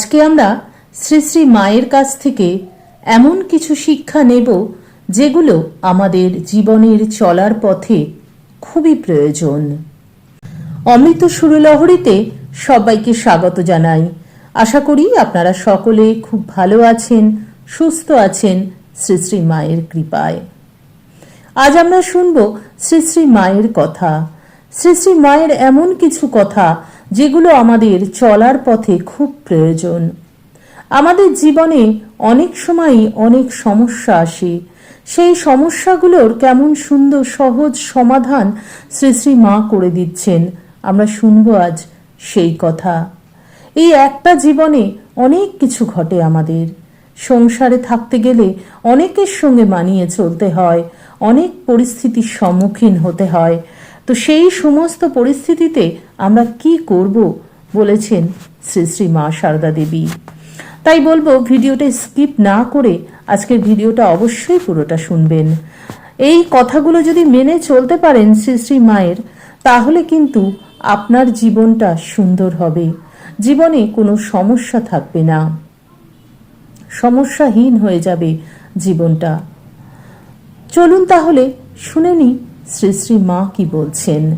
আজকে আমরা শ্রী শ্রী মায়ের কাছ থেকে এমন কিছু শিক্ষা নেব যেগুলো আমাদের জীবনের চলার পথে খুবই প্রয়োজন। অমৃত সুরলহরীতে সবাইকে স্বাগত জানাই। আশা করি আপনারা সকলে খুব ভালো আছেন, সুস্থ আছেন শ্রী শ্রী মায়ের কৃপায়। আজ আমরা শুনব শ্রী শ্রী মায়ের কথা। শ্রী শ্রী মায়ের এমন কিছু কথা যেগুলো আমাদের চলার পথে খুব প্রয়োজন। আমাদের জীবনে অনেক সময়ই অনেক সমস্যা আসে। সেই সমস্যাগুলোর কেমন সুন্দর সহজ সমাধান শ্রী শ্রী মা করে দিচ্ছেন। আমরা শুনব আজ সেই কথা। এই একটা জীবনে অনেক কিছু ঘটে আমাদের। সংসারে থাকতে গেলে অনেকের সঙ্গে মানিয়ে চলতে হয়, অনেক পরিস্থিতির সম্মুখীন হতে হয় তো সেই সমস্ত পরিস্থিতিতে আমরা কি করব বলেছেন শ্রী শ্রী মা সারদা দেবী। তাই বলব, ভিডিওটা স্কিপ না করে আজকের ভিডিওটা অবশ্যই পুরোটা শুনবেন। এই কথাগুলো যদি মেনে চলতে পারেন শ্রী শ্রী মায়ের, তাহলে কিন্তু আপনার জীবনটা সুন্দর হবে। জীবনে কোনো সমস্যা থাকবে না। সমস্যাহীন হয়ে যাবে জীবনটা। চলুন তাহলে শুনে নি শ্রী শ্রী মা কি বলছেন?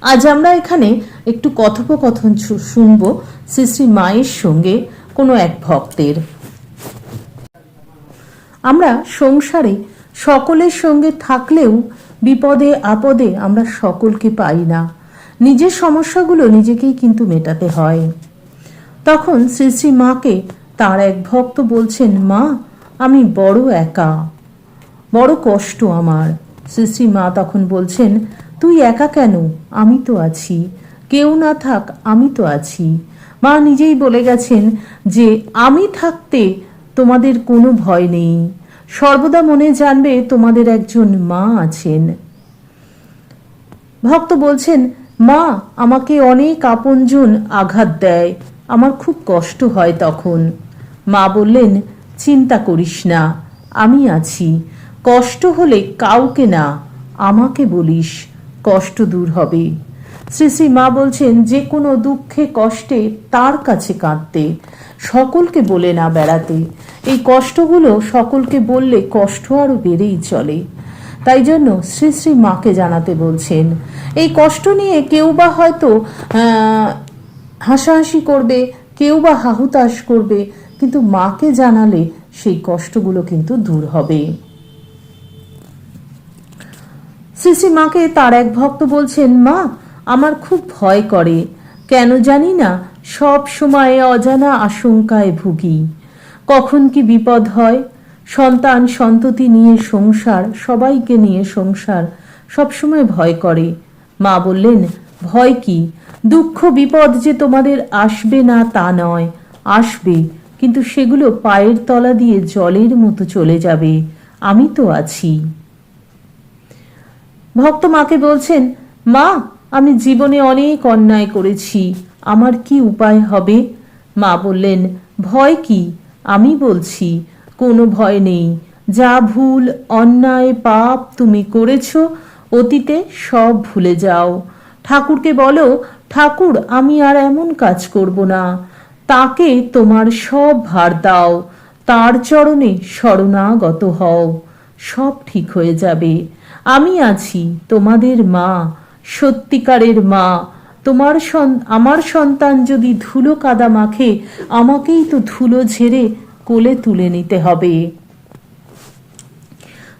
আজ আমরা এখানে একটু কথোপকথন শুনব শ্রী শ্রী মায়ের সঙ্গে কোনো এক ভক্তের। আমরা সংসারে সকলের সঙ্গে থাকলেও বিপদে আপদে আমরা সকলকে পাই না। নিজের সমস্যাগুলো নিজেকেই কিন্তু মেটাতে হয়। তখন শ্রী শ্রী মাকে তার এক ভক্ত বলছেন, মা, আমি বড় একা। বড় কষ্ট আমার। শ্রী মা তখন বলছেন, তুই একা কেন? আমি তো আছি। কেউ না থাক, আমি তো আছি। মা নিজেই বলে গেছেন যে, আমি থাকতে তোমাদের কোনো ভয় নেই। সর্বদা মনে জানবে তোমাদের একজন মা আছেন। ভক্ত বলছেন, মা, আমাকে অনেক আপনজন আঘাত দেয়। আমার খুব কষ্ট হয় তখন। মা বললেন, চিন্তা করিস না, আমি আছি। কষ্ট হলে কাউকে না, আমাকে বলিস, কষ্ট দূর হবে। শ্রী শ্রী মা বলছেন, যে কোনো দুঃখে, কষ্টে তার কাছে কাঁদতে, সকলকে বলে না বেড়াতে। এই কষ্টগুলো সকলকে বললে কষ্ট আরও বেড়েই চলে। তাই জন্য শ্রী শ্রী মাকে জানাতে বলছেন, এই কষ্ট নিয়ে কেউ বা হয়তো হাসাহাসি করবে, কেউ বা হাহুতাশ করবে, কিন্তু মাকে জানালে সেই কষ্টগুলো কিন্তু দূর হবে। শ্রী মাকে তার এক ভক্ত বলছেন, মা, আমার খুব ভয় করে। কেন জানি না, সব সময় অজানা আশঙ্কায় ভুগি। কখন কি বিপদ হয়? সন্তান সন্ততি নিয়ে সংসার, সবাইকে নিয়ে সংসার সবসময় ভয় করে। মা বললেন, ভয় কি? দুঃখ, বিপদ যে তোমাদের আসবে না তা নয়। আসবে, কিন্তু সেগুলো পায়ের তলা দিয়ে জলের মতো চলে যাবে। আমি তো আছি। ভক্ত মাকে বলছেন, মা, আমি জীবনে অনেক অন্যায় করেছি, আমার কি উপায় হবে? মা বললেন, ভয় কি? আমি বলছি, কোনো ভয় নেই। যা ভুল, অন্যায়, পাপ তুমি করেছ, অতীতে সব ভুলে যাও। ঠাকুরকে বলো, ঠাকুর, আমি আর এমন কাজ করব না। তাকে তোমার সব ভার দাও, তার চরণে শরণাগত হও। সব ঠিক হয়ে যাবে। আমি আছি তোমাদের মা, সত্যিকারের মা। তোমার আমার সন্তান যদি ধুলো কাদা মাখে, আমাকেই তো ধুলো ঝেড়ে কোলে তুলে নিতে হবে।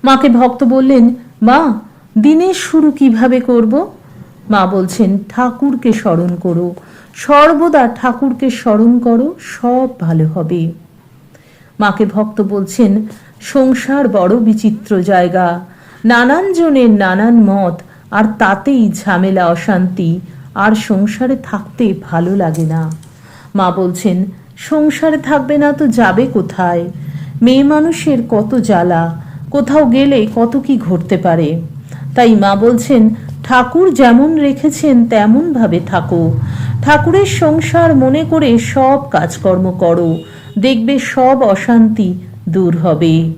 মাকে ভক্ত বললেন, মা, দিনের শুরু কীভাবে করব? মা বলছেন, ঠাকুরকে স্মরণ করো। সর্বদা ঠাকুরকে স্মরণ করো, সব ভালো হবে। মাকে ভক্ত বলছেন, সংসার বড় বিচিত্র জায়গা। নানান জনের নানান মত, আর তাতেই ঝামেলা, অশান্তি, আর সংসারে থাকতে ভালো লাগে না। মা বলছেন, সংসারে থাকবে না তো যাবে কোথায়? মেয়ে মানুষের কত জ্বালা, কোথাও গেলে কত কি ঘটতে পারে? তাই মা বলছেন, ঠাকুর যেমন রেখেছেন তেমন ভাবে থাকো। ঠাকুরের সংসার মনে করে সব কাজকর্ম করো, দেখবে সব অশান্তি দূর হবে।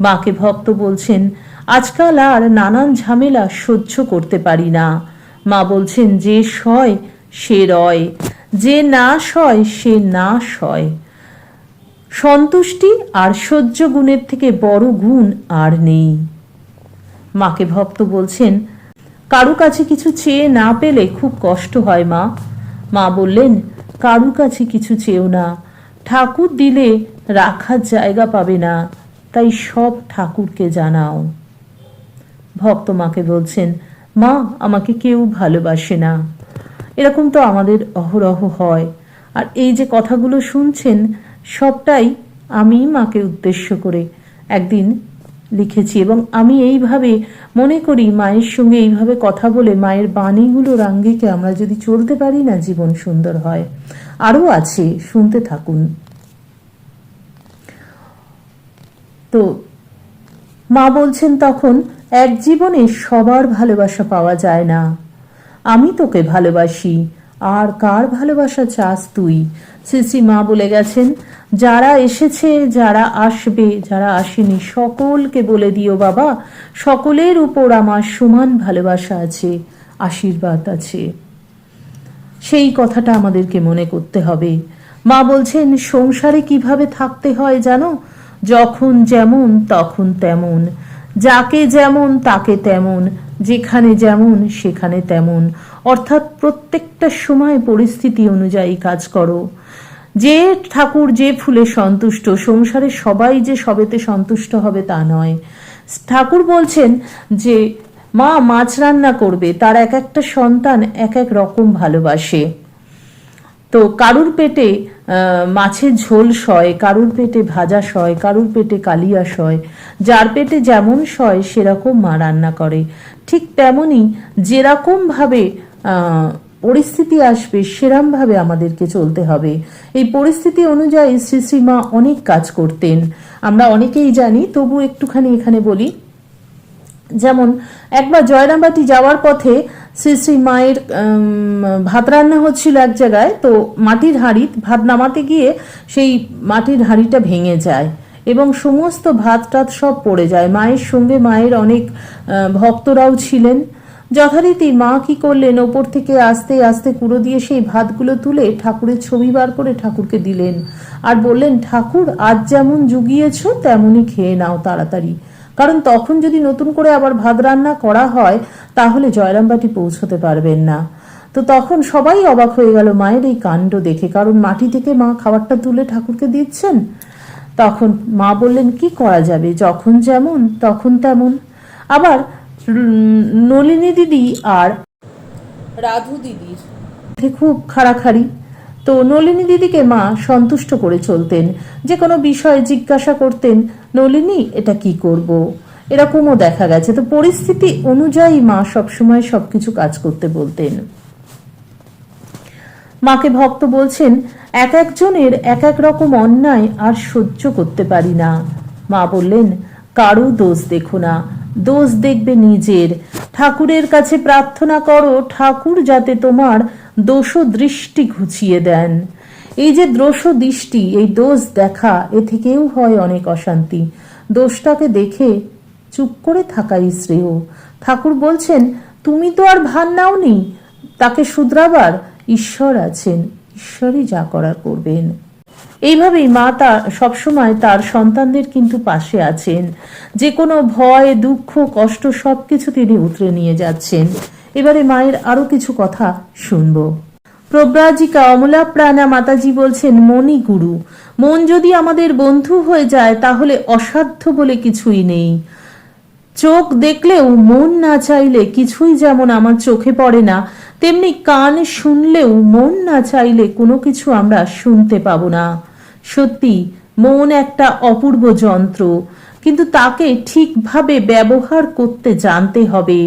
মাকে ভক্ত বলছেন আজকাল আর নানান ঝামেলা সহ্য করতে পারি না। মা বলছেন, যে সয়, সে রয়। যে না হয় সে না হয় সন্তুষ্টি আর সহ্য গুণের থেকে বড় গুণ আর নেই। মাকে ভক্ত বলছেন, কারু কাছে কিছু চেয়ে না পেলে খুব কষ্ট হয় মা। মা বললেন, কারু কাছে কিছু চেয়েও না। ঠাকুর দিলে রাখার জায়গা পাবে না, তাই সব ঠাকুরকে জানাও। ভক্ত মাকে বলছেন, মা, আমাকে কেউ ভালোবাসে না। এরকম তো আমাদের অহরহ হয়। আর এই যে কথাগুলো শুনছেন, সবটাই আমি মাকে উদ্দেশ্য করে একদিন লিখেছি। এবং আমি এইভাবে মনে করি, মায়ের সঙ্গে এইভাবে কথা বলে মায়ের বাণীগুলোর আঙ্গিকে আমরা যদি চলতে পারি না, জীবন সুন্দর হয়। আরও আছে, শুনতে থাকুন। তো মা বলছেন তখন এক জীবনে সবার ভালোবাসা পাওয়া যায় না। আমি তোকে ভালোবাসি, আর কার ভালোবাসা চাস তুই? শ্রী মা বলে গেছেন, যারা এসেছে, যারা আসবে, যারা আসেনি, সকলকে বলে দিও বাবা, সকলের উপর আমার সমান ভালোবাসা আছে, আশীর্বাদ আছে। সেই কথাটা আমাদেরকে মনে করতে হবে। মা বলছেন, সংসারে কীভাবে থাকতে হয় জানো? যখন যেমন, তখন তেমন। যাকে যেমন, তাকে তেমন, যেখানে যেমন, সেখানে তেমন। অর্থাৎ প্রত্যেকটা সময় পরিস্থিতি অনুযায়ী কাজ করো। যে ঠাকুর যে ফুলে সন্তুষ্ট, সংসারে সবাই যে সবেতে সন্তুষ্ট হবে তা নয়। ঠাকুর বলছেন যে, মা মাছ রান্না করবে, তার এক একটা সন্তান এক এক রকম ভালোবাসে। তো কারুর পেটে মাছের ঝোল সয় কারুর পেটে ভাজা সয় কারুর পেটে কালিয়া সয় যার পেটে যেমন সয় সেরকম মা রান্না করে। ঠিক তেমনি যেরকম ভাবে আহ, পরিস্থিতি আসবে সেরম ভাবে আমাদেরকে চলতে হবে। এই পরিস্থিতি অনুযায়ী শ্রী শ্রীমা অনেক কাজ করতেন। আমরা অনেকেই জানি তবু একটুখানি এখানে বলি। যেমন একবার জয়রামবাটি যাওয়ার পথে শ্রী শ্রী মায়ের ভাত রান্না হচ্ছিল এক জায়গায়, তো মাটির হাঁড়ি, ভাত নামাতে গিয়ে সেই মাটির হাঁড়িটা ভেঙে যায় এবং সমস্ত ভাত টাত সব পড়ে যায়। মায়ের সঙ্গে মায়ের অনেক ভক্তরাও ছিলেন। যথারীতি মা কি করলেন? ওপর থেকে আস্তে আস্তে কুড়ো দিয়ে সেই ভাতগুলো তুলে ঠাকুরের ছবি বার করে ঠাকুরকে দিলেন। আর বললেন, ঠাকুর, আজ যেমন জুগিয়েছ, তেমনই খেয়ে নাও তাড়াতাড়ি। কারণ তখন যদি নতুন করে আবার ভাত রান্না করা হয়, তাহলে জয়রামবাটি পৌঁছতে পারবেন না। তো তখন সবাই অবাক হয়ে গেল, মায়ের এই কাণ্ড দেখে, কারণ মাটি থেকে মা খাবারটা তুলে ঠাকুরকে দিচ্ছেন? তখন মা বললেন, কি করা যাবে? যখন যেমন, তখন তেমন। আবার নলিনী দিদি আর রাধু দিদির খুব খাড়াখাড়ি। তো নলিনী দিদিকে মা সন্তুষ্ট করে চলতেন, যে কোনো বিষয়ে জিজ্ঞাসা করতেন। নলিনী, এটা কি করব। এরকমও দেখা গেছে। তো পরিস্থিতি অনুযায়ী মা সবসময় সবকিছু কাজ করতে বলতেন। মাকে ভক্ত বলছেন, এক একজনের এক এক রকম অন্যায় আর সহ্য করতে পারি না। মা বললেন, কারও দোষ দেখো না। দোষ দেখবে নিজের। ঠাকুরের কাছে প্রার্থনা করো, ঠাকুর যাতে তোমার দোষ দৃষ্টি ঘুচিয়ে দেন। এই যে দোষ দৃষ্টি, এই দোষ দেখা, এ থেকেও হয় অনেক অশান্তি। দোষটাকে দেখে চুপ করে থাকাই শ্রেয়। ঠাকুর বলছেন, তুমি তো আর ভান নাওনি, তাকে শুধরাবার ঈশ্বর আছেন, ঈশ্বরই যা করার করবেন। এইভাবেই মা তা সবসময় তার সন্তানদের কিন্তু পাশে আছেন। যে কোনো ভয়, দুঃখ, কষ্ট সবকিছু তিনি উতরে নিয়ে যাচ্ছেন। এবারে মায়ের আরও কিছু কথা শুনব। প্রব্রাজিকা অমলা প্রাণা মাতাজি বলছেন মনি গুরু, মন যদি আমাদের বন্ধু হয়ে যায়, তাহলে অসাধ্য বলে কিছুই নেই। চোখ দেখলেও মন না চাইলে কিছুই যেমন আমার চোখে পড়ে না, তেমনি কান শুনলেও মন না চাইলে কোনো কিছু আমরা শুনতে পাবো না। সত্যি, মন একটা অপূর্ব যন্ত্র, কিন্তু তাকে ঠিকভাবে ব্যবহার করতে জানতে হবে।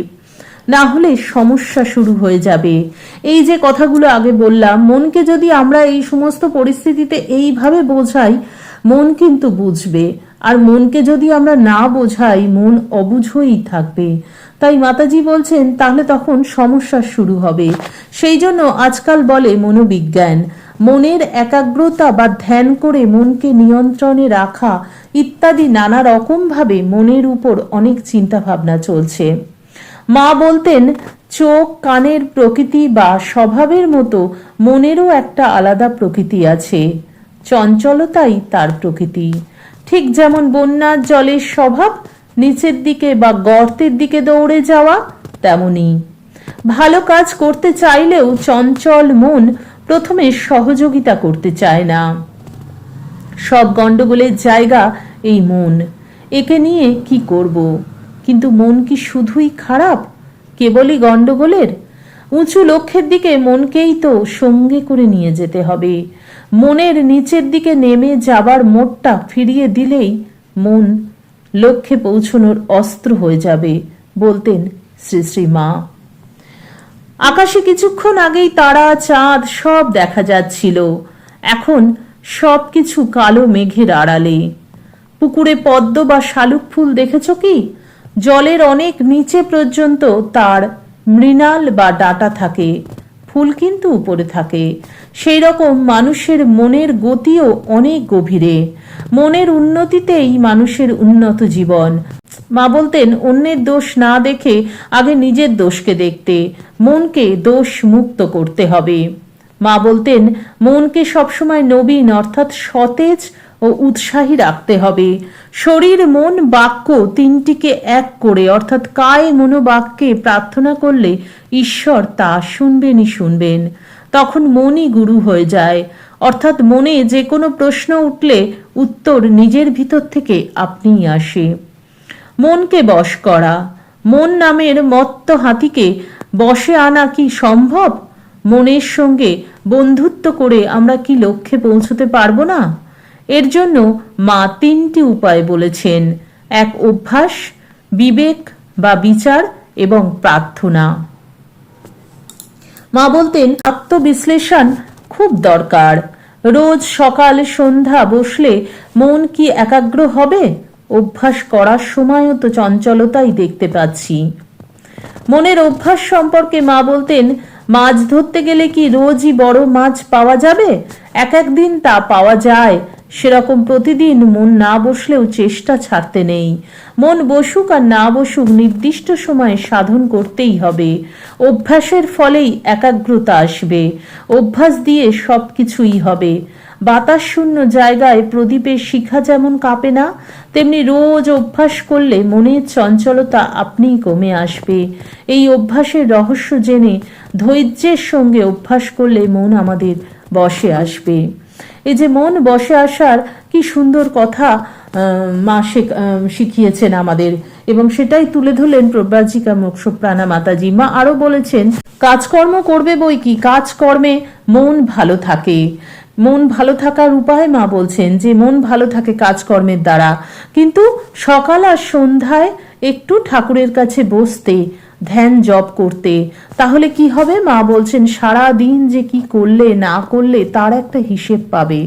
না হলে সমস্যা শুরু হয়ে যাবে। এই যে কথাগুলো আগে বললাম, মনকে যদি আমরা এই সমস্ত পরিস্থিতিতে এইভাবে বোঝাই, মন কিন্তু বুঝবে। আর মনকে যদি আমরা না বোঝাই, মন অবুঝই থাকবে। তাই মাতাজি বলছেন, তাহলে তখন সমস্যা শুরু হবে। সেই জন্য আজকাল বলে মনোবিজ্ঞান। মনের একাগ্রতা বা ধ্যান করে মনকে নিয়ন্ত্রণে রাখা ইত্যাদি নানা রকম ভাবে মনের উপর অনেক চিন্তা ভাবনা চলছে। মা বলতেন, চোখ, কানের প্রকৃতি বা স্বভাবের মতো মনেরও একটা আলাদা প্রকৃতি আছে। চঞ্চলতাই তার প্রকৃতি। ঠিক যেমন বন্যার জলের স্বভাব, নিচের দিকে বা গর্তের দিকে দৌড়ে যাওয়া, তেমনি। ভালো কাজ করতে চাইলেও চঞ্চল মন প্রথমে সহযোগিতা করতে চায় না। সব গন্ডগোলের জায়গা এই মন। একে নিয়ে কি করব? কিন্তু মন কি শুধুই খারাপ? কেবলই গন্ডগোলের উঁচু লক্ষ্যের দিকে মনকেই তো সঙ্গে করে নিয়ে যেতে হবে। মনের নিচের দিকে নেমে যাবার মোড়টা ফিরিয়ে দিলেই মন লক্ষ্যে পৌঁছনোর অস্ত্র হয়ে যাবে, বলতেন শ্রী শ্রী মা। আকাশে কিছুক্ষণ আগেই তারা, চাঁদ সব দেখা যাচ্ছিল। এখন সব কিছু কালো মেঘের আড়ালে। পুকুরে পদ্ম বা শালুক ফুল দেখেছ কি? জলের অনেক নিচে পর্যন্ত তার মৃণাল বা ডাটা থাকে, ফুল কিন্তু উপরে থাকে। সেই রকম মানুষের মনের গতিও অনেক গভীরে। মনের উন্নতিতেই মানুষের উন্নত জীবন। মা বলতেন, অন্যের দোষ না দেখে আগে নিজের দোষকে দেখতে, মনকে দোষ মুক্ত করতে হবে। মা বলতেন, মনকে সবসময় নবীন অর্থাৎ সতেজ ও উৎসাহী রাখতে হবে। শরীর, মন, বাক্য তিনটিকে এক করে, অর্থাৎ কায় মনোবাক্যে প্রার্থনা করলে ঈশ্বর তা শুনবেনই শুনবেন। তখন মনই গুরু হয়ে যায়। অর্থাৎ মনে যে কোনো প্রশ্ন উঠলে উত্তর নিজের ভিতর থেকে আপনিই আসে। মনকে বশ করা। মন নামের মত্ত হাতিকে বশে আনা কি সম্ভব? মনের সঙ্গে বন্ধুত্ব করে আমরা কি লক্ষ্যে পৌঁছতে পারব না? এর জন্য মা তিনটি উপায় বলেছেন। এক, অভ্যাস, বিবেক বা বিচার এবং প্রার্থনা। মা বলতেন, আত্মবিশ্লেষণ খুব দরকার। রোজ সকাল সন্ধ্যা বসলে মন কি একাগ্র হবে? অভ্যাস করার সময়ও তো চঞ্চলতাই দেখতে পাচ্ছি। মনের অভ্যাস সম্পর্কে মা বলতেন, মাছ ধরতে গেলে কি রোজই বড় মাছ পাওয়া যাবে? এক একদিন তা পাওয়া যায়। সেরকম প্রতিদিন মন না বসলেও চেষ্টা ছাড়তে নেই। মন বসুক আর না বসুক নির্দিষ্ট সময়ে সাধন করতেই হবে। অভ্যাসের ফলেই একাগ্রতা আসবে। অভ্যাস দিয়ে সব কিছুই হবে। বাতাস শূন্য জায়গায় প্রদীপের শিখা যেমন কাঁপে না, তেমনি রোজ অভ্যাস করলে মনের চঞ্চলতা আপনিই কমে আসবে। এই অভ্যাসের রহস্য জেনে ধৈর্যের সঙ্গে অভ্যাস করলে মন আমাদের বসে আসবে। এই যে মন বসে আসার কি সুন্দর কথা মা শিখিয়েছেন আমাদের। এবং সেটাই তুলে ধরলেন প্রব্রাজিকা মোক্ষপ্রাণা মাতাজি। মা আরও বলেছেন, কাজকর্ম করবে বই কি? কাজকর্মে মন ভালো থাকে। মন ভালো থাকার উপায় মা বলছেন যে, মন ভালো থাকে কাজকর্মের দ্বারা। কিন্তু সকাল আর সন্ধ্যায় একটু ঠাকুরের কাছে বসতে ধ্যান জপ করতে। তাহলে কি হবে? মা বলছেন সারা দিন যে কি করলে, না করলে, তার একটা হিসেব পাবে।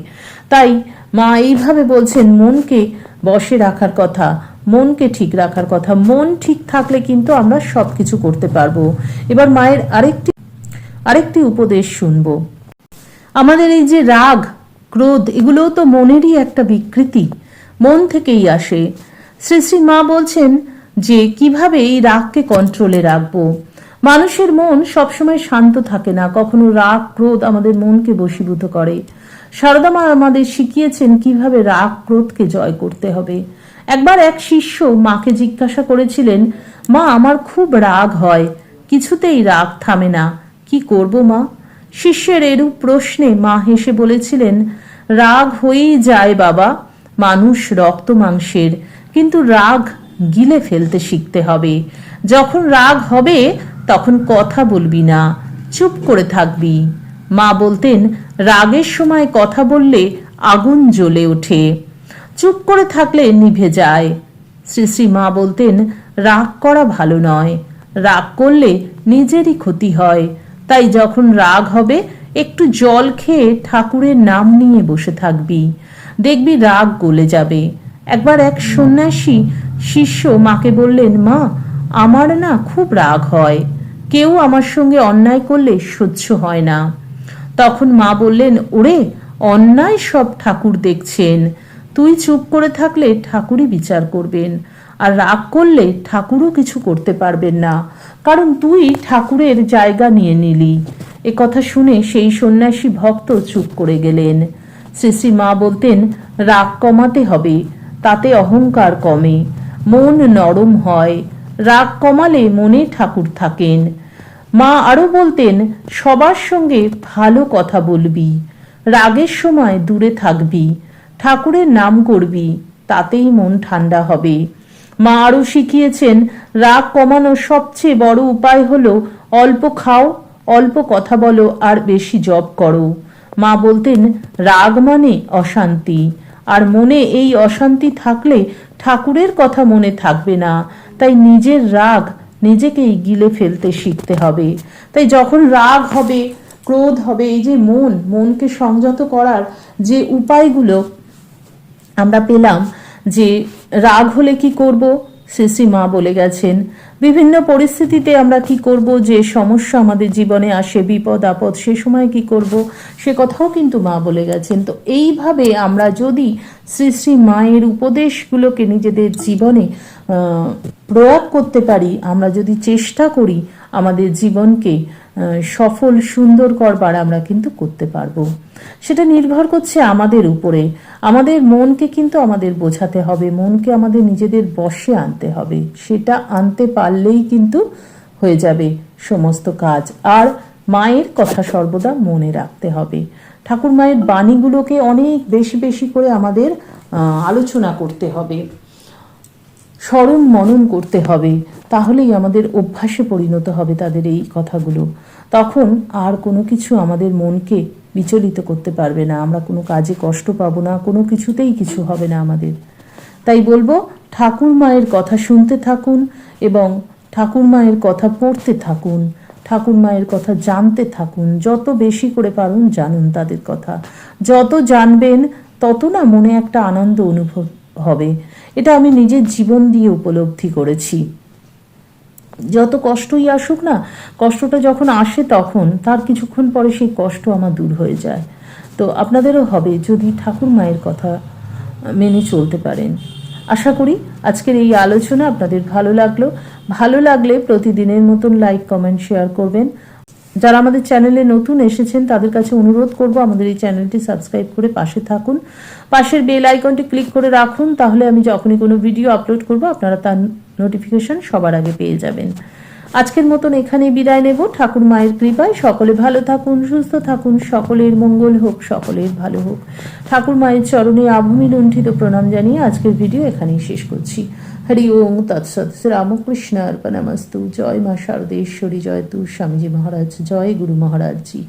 তাই মা এইভাবে বলছেন, মনকে বসে রাখার কথা, মনকে ঠিক রাখার কথা। মন ঠিক থাকলে কিন্তু আমরা সবকিছু করতে পারব। এবার মায়ের আরেকটি আরেকটি উপদেশ শুনব। আমাদের এই যে রাগ, ক্রোধ, এগুলোও তো মনেরই একটা বিকৃতি। মন থেকেই আসে। শ্রী শ্রী মা বলছেন যে কীভাবে এই রাগকে কন্ট্রোলে রাখব? মানুষের মন সবসময় শান্ত থাকে না, কখনো রাগ ক্রোধ আমাদের মনকে বশীভূত করে। সারদা মা আমাদের শিখিয়েছেন কীভাবে রাগ ক্রোধকে জয় করতে হবে। একবার এক শিষ্য মাকে জিজ্ঞাসা করেছিলেন, মা, আমার খুব রাগ হয়, কিছুতেই রাগ থামে না, কি করব মা? শিষ্যের এরূপ প্রশ্নে মা হেসে বলেছিলেন, রাগ হয়েই যায় বাবা, মানুষ রক্ত মাংসের, কিন্তু রাগ গিলে ফেলতে শিখতে হবে। যখন রাগ হবে, তখন কথা বলবি না। চুপ করে থাকবি। মা বলতেন, রাগের সময় কথা বললে আগুন জ্বলে ওঠে। চুপ করে থাকলে নিভে যায়। শ্রী শ্রী মা বলতেন, রাগ করা ভালো নয়। রাগ করলে নিজেরই ক্ষতি হয়। তাই যখন রাগ হবে, একটু জল খেয়ে ঠাকুরের নাম নিয়ে বসে থাকবি। দেখবি রাগ গলে যাবে। একবার এক সন্ন্যাসী শিষ্য মাকে বললেন, মা, আমার না খুব রাগ হয়। কেউ আমার সঙ্গে অন্যায় করলে সহ্য হয় না। তখন মা বললেন, ওরে, অন্যায় সব ঠাকুর দেখছেন। তুই চুপ করে থাকলে ঠাকুরই বিচার করবেন, আর রাগ করলে ঠাকুরও কিছু করতে পারবেন না। কারণ তুই ঠাকুরের জায়গা নিয়ে নিলি। এ কথা শুনে সেই সন্ন্যাসী ভক্ত চুপ করে গেলেন। শ্রী শ্রী মা বলতেন, রাগ কমাতে হবে। তাতে অহংকার কমে, মন নরম হয়, রাগ কমালে মনে ঠাকুর থাকেন। মা আরও বলতেন, সবার সঙ্গে ভালো কথা বলবি, রাগের সময় দূরে থাকবি, ঠাকুরের নাম করবি, তাতেই মন ঠান্ডা হবে। মা আরও শিখিয়েছেন, রাগ কমানোর সবচেয়ে বড় উপায় হলো অল্প খাও, অল্প কথা বলো আর বেশি জব করো। মা বলতেন, রাগ মানে অশান্তি আর মনে এই অশান্তি থাকলে ঠাকুরের কথা মনে থাকবে না। তাই নিজের রাগ নিজেকেই গিলে ফেলতে শিখতে হবে। তাই যখন রাগ হবে, ক্রোধ হবে, এই যে মন, মনকে সংযত করার যে উপায়গুলো আমরা পেলাম যে রাগ হলে কি করব? শ্রী মা বলে গেছেন, বিভিন্ন পরিস্থিতিতে আমরা কি করব, যে সমস্যা আমাদের জীবনে আসে, বিপদ, আপদ, সে সময় কি করব, সে কথাও কিন্তু মা বলে গেছেন। তো এইভাবে আমরা যদি শ্রী শ্রী মায়ের উপদেশগুলোকে নিজেদের জীবনে প্রয়োগ করতে পারি, আমরা যদি চেষ্টা করি আমাদের জীবনকে সফল সুন্দর করবার আমরা কিন্তু করতে পারব। সেটা নির্ভর করছে আমাদের উপরে। আমাদের মনকে কিন্তু আমাদের বোঝাতে হবে, মনকে আমাদের নিজেদের বশে আনতে হবে। সেটা আনতে পারলেই কিন্তু হয়ে যাবে সমস্ত কাজ। আর মায়ের কথা সর্বদা মনে রাখতে হবে। ঠাকুর মায়ের বাণীগুলোকে অনেক বেশি বেশি করে আমাদের আলোচনা করতে হবে। স্মরণ মনন করতে হবে। তাহলেই আমাদের অভ্যাসে পরিণত হবে তাদের এই কথাগুলো। তখন আর কোনো কিছু আমাদের মনকে বিচলিত করতে পারবে না। আমরা কোনো কাজে কষ্ট পাবো না, কোনো কিছুতেই কিছু হবে না আমাদের। তাই বলব, ঠাকুর মায়ের কথা শুনতে থাকুন এবং ঠাকুর মায়ের কথা পড়তে থাকুন, ঠাকুর মায়ের কথা জানতে থাকুন, যত বেশি করে পারুন জানুন তাদের কথা। যত জানবেন, তত না মনে একটা আনন্দ অনুভব হবে। এটা আমি নিজের জীবন দিয়ে উপলব্ধি করেছি। যত কষ্টই আসুক না, কষ্টটা যখন আসে তখন তার কিছুক্ষণ পরে সেই কষ্ট আমার দূর হয়ে যায়। তো আপনাদেরও হবে যদি ঠাকুর মায়ের কথা মেনে চলতে পারেন। আশা করি আজকের এই আলোচনা আপনাদের ভালো লাগল। ভালো লাগলে প্রতিদিনের মতন লাইক, কমেন্ট, শেয়ার করবেন। যারা আমাদের চ্যানেলে নতুন এসেছেন, তাদের কাছে অনুরোধ করব আমাদের এই চ্যানেলটি সাবস্ক্রাইব করে পাশে থাকুন। পাশের বেল আইকনটি ক্লিক করে রাখুন, তাহলে আমি যখনই কোনো ভিডিও আপলোড করব, আপনারা তার নোটিফিকেশন সবার আগে পেয়ে যাবেন। আজকের মতন এখানে বিদায় নেব। ঠাকুর মায়ের কৃপায় সকলে ভালো থাকুন, সুস্থ থাকুন, সকলের মঙ্গল হোক, সকলের ভালো হোক। ঠাকুর মায়ের চরণে আভূমি লুণ্ঠিত প্রণাম জানিয়ে আজকের ভিডিও এখানেই শেষ করছি। হরি ওং তৎসৎ রামকৃষ্ণ অর্পণামস্তু। জয় মা শারদেশ্বরী, জয় তু স্বামীজি মহারাজ, জয় গুরু মহারাজজি।